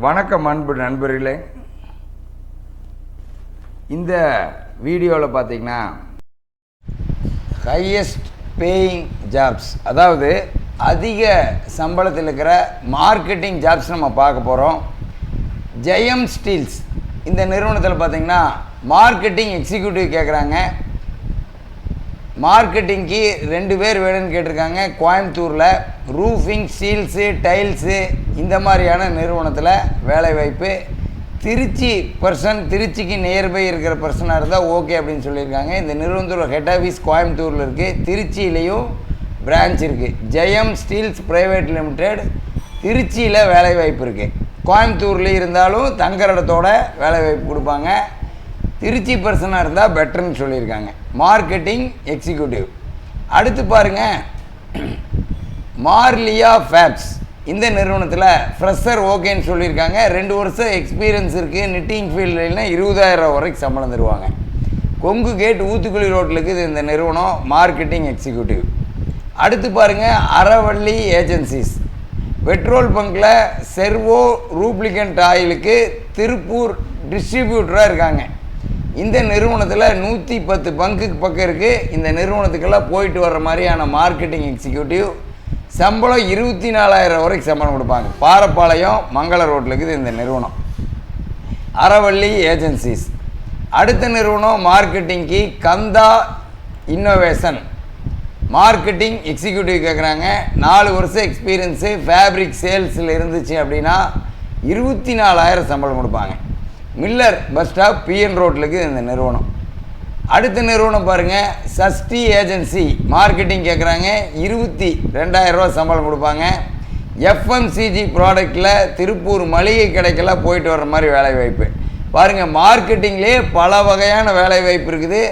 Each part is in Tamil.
வணக்கம் அன்பு நண்பர்களே. இந்த வீடியோவில் பார்த்தீங்கன்னா ஹையஸ்ட் பேயிங் ஜாப்ஸ் அதாவது அதிக சம்பளத்தில் இருக்கிற மார்க்கெட்டிங் ஜாப்ஸ் நம்ம பார்க்க போகிறோம் ஜெயம் ஸ்டீல்ஸ் இந்த நிறுவனத்தில் பார்த்தீங்கன்னா மார்க்கெட்டிங் எக்ஸிக்யூட்டிவ் கேட்குறாங்க மார்க்கெட்டிங்க்கு ரெண்டு பேர் வேணும்னு கேட்டிருக்காங்க. கோயம்புத்தூரில் ரூஃபிங் ஸ்டீல்ஸு டைல்ஸு இந்த மாதிரியான நிறுவனத்தில் வேலைவாய்ப்பு திருச்சி பர்சன் திருச்சிக்கு நியர்பை இருக்கிற பர்சனாக இருந்தால் ஓகே அப்படின்னு சொல்லியிருக்காங்க. இந்த நிறுவனத்தோட ஹெட் ஆஃபீஸ் கோயம்புத்தூரில் இருக்குது திருச்சியிலையும் பிரான்ச் இருக்குது ஜெயம் ஸ்டீல்ஸ் ப்ரைவேட் லிமிடெட் திருச்சியில் வேலைவாய்ப்பு இருக்குது கோயம்புத்தூர்லேயும் இருந்தாலும் தங்குற இடத்தோட வேலைவாய்ப்பு கொடுப்பாங்க. திருச்சி பர்சனாக இருந்தால் பெட்டர்னு சொல்லியிருக்காங்க. மார்க்கெட்டிங் எக்ஸிக்யூட்டிவ் அடுத்து பாருங்கள் மார்லியா ஃபேப்ஸ் இந்த நிறுவனத்தில் ஃப்ரெஷர் ஓகேன்னு சொல்லியிருக்காங்க. ரெண்டு வருஷம் எக்ஸ்பீரியன்ஸ் இருக்குது நிட்டிங் ஃபீல்டுலாம் இருபதாயிரம் வரைக்கும் சம்பளம் தருவாங்க. கொங்கு கேட் ஊத்துக்குழி ரோட்டில் இருக்குது இந்த நிறுவனம். மார்க்கெட்டிங் எக்ஸிக்யூட்டிவ் அடுத்து பாருங்கள் அறவள்ளி ஏஜென்சிஸ் பெட்ரோல் பங்க்கில் செர்வோ ரூப்ளிகண்ட் ஆயிலுக்கு திருப்பூர் டிஸ்ட்ரிபியூட்டராக இருக்காங்க. இந்த நிறுவனத்தில் நூற்றி பத்து பங்குக்கு பக்கம் இருக்குது இந்த நிறுவனத்துக்கெல்லாம் போயிட்டு வர்ற மாதிரியான மார்க்கெட்டிங் எக்ஸிக்யூட்டிவ் சம்பளம் இருபத்தி நாலாயிரம் வரைக்கும் சம்பளம் கொடுப்பாங்க. பாரப்பாளையம் மங்கள ரோட்டில் இருக்குது இந்த நிறுவனம். அறவள்ளி ஏஜென்சிஸ் அடுத்த நிறுவனம் மார்க்கெட்டிங்க்கு கந்தா இன்னோவேஷன் மார்க்கெட்டிங் எக்ஸிக்யூட்டிவ் கேட்குறாங்க நாலு வருஷம் எக்ஸ்பீரியன்ஸு ஃபேப்ரிக் சேல்ஸில் இருந்துச்சு அப்படின்னா இருபத்தி நாலாயிரம் சம்பளம் கொடுப்பாங்க. மில்லர் பஸ் ஸ்டாப் பிஎன் ரோட்டில் இருக்குது இந்த நிறுவனம். அடுத்த நிறுவனம் பாருங்கள் சஷ்டி ஏஜென்சி. மார்க்கெட்டிங் கேட்குறாங்க இருபத்தி ரெண்டாயிரரூவா சம்பளம் கொடுப்பாங்க. எஃப்எம்சிஜி ப்ராடக்டில் திருப்பூர் மளிகை கடைக்கெல்லாம் போயிட்டு வர்ற மாதிரி வேலை வாய்ப்பு பாருங்கள் மார்க்கெட்டிங்லேயே பல வகையான வேலை வாய்ப்பு இருக்குது.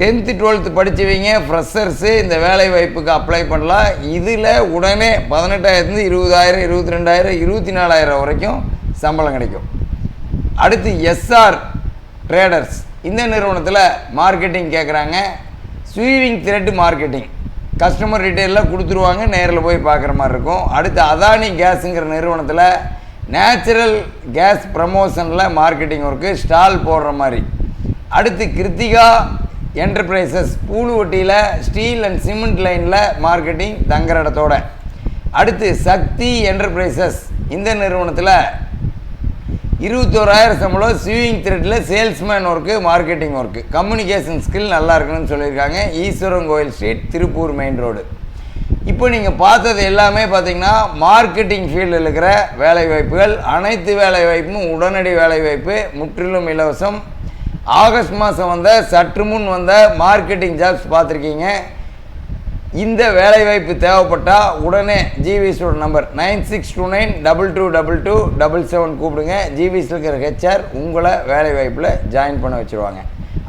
டென்த்து டுவெல்த்து படித்தவங்க ஃப்ரெஷர்ஸு இந்த வேலை வாய்ப்புக்கு அப்ளை பண்ணலாம். இதில் உடனே பதினெட்டாயிரத்துலேருந்து இருபதாயிரம் இருபத்தி ரெண்டாயிரம் இருபத்தி நாலாயிரம் வரைக்கும் சம்பளம் கிடைக்கும். அடுத்து எஸ்ஆர் ட்ரேடர்ஸ் இந்த நிறுவனத்தில் மார்க்கெட்டிங் கேட்குறாங்க ஸ்வீவிங் த்ரெட் மார்க்கெட்டிங் கஸ்டமர் டீட்டெயிலில் கொடுத்துருவாங்க நேரில் போய் பார்க்குற மாதிரி இருக்கும். அடுத்து அதானி கேஸுங்கிற நிறுவனத்தில் நேச்சுரல் கேஸ் ப்ரமோஷனில் மார்க்கெட்டிங் ஒர்க்கு ஸ்டால் போடுற மாதிரி. அடுத்து கிருத்திகா என்டர்பிரைசஸ் பூலுவட்டியில் ஸ்டீல் அண்ட் சிமெண்ட் லைனில் மார்க்கெட்டிங் தங்குற இடத்தோட. அடுத்து சக்தி என்டர்பிரைசஸ் இந்த நிறுவனத்தில் இருபத்தோராயிரம் சம்பளம் ஸ்விவிங் த்ரெட்டில் salesman work marketing work communication skill நல்லா இருக்கணும்னு சொல்லியிருக்காங்க. ஈஸ்வரன் கோயில் ஸ்ட்ரீட் திருப்பூர் மெயின் ரோடு இப்போ நீங்கள் பார்த்தது எல்லாமே பார்த்தீங்கன்னா மார்க்கெட்டிங் ஃபீல்டில் இருக்கிற வேலைவாய்ப்புகள் அனைத்து வேலைவாய்ப்பும் உடனடி வேலைவாய்ப்பு முற்றிலும் இலவசம். ஆகஸ்ட் மாதம் வந்த சற்று முன் வந்த மார்க்கெட்டிங் ஜாப்ஸ் பார்த்துருக்கீங்க. இந்த வேலைவாய்ப்பு தேவைப்பட்டால் உடனே ஜிவிஸோட number nine six two nine double two double two double seven கூப்பிடுங்க. ஜிவிஸில் இருக்கிற ஹெச்ஆர் உங்களை வேலைவாய்ப்பில் ஜாயின் பண்ண வச்சுருவாங்க.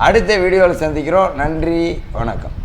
அடுத்த வீடியோவில் சந்திக்கிறோம். நன்றி. வணக்கம்.